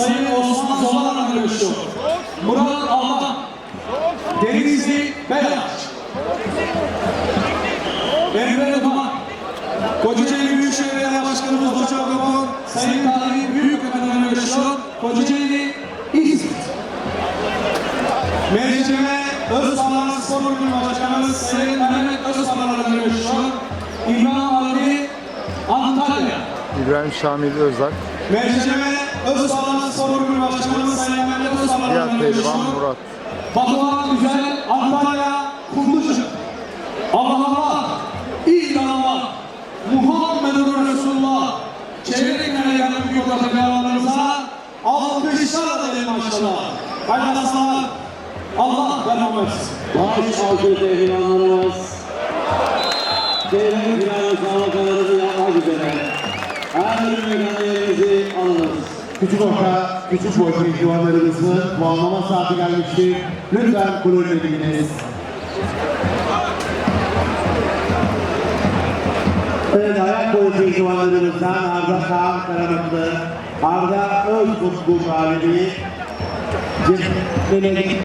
Sayın Osman Zolan'a görüşüyor. Murat Allah. Denizli Beyaz. Emre Duman. Kocaeli Büyükşehir Belediye Başkanımız Doçak Kapon. Sayın Tahir Büyükefendi'ne görüşüyor. Kocaeli İzmit. Meclime Özbalar Spor Kulübü Başkanımız Sayın Mehmet Özbalar'la görüşüyor. İbrahim Ali Antalya. İbrahim Şamil Özak, Meclime Özbalar Spor Kulübü Başkanımız Sayın Mehmet Özbalar'la diğer pehlivan. Murat. Batuhan Güzel Antalya Kumluca. Allah Allah, İyi Allah, Muhammedun Resulullah. Çevreyle gelen büyük ortaklarımıza alkışlarla dedim maşallah. Hayırlı. Allah merhamet etsin. Baş altı pehlivanlarımız Ceylan Filan sağlıklarınızı yapmak üzere her mekanlarımızı alınız. Küçük orta, küçük boy pehlivanlarımızın puanlama saati gelmiştir. Lütfen kulübe gidiniz. Evet, ayak boyu pehlivanlarımızdan Arda Kaan Karanıklı, Arda Özkutlu galibi, Cemile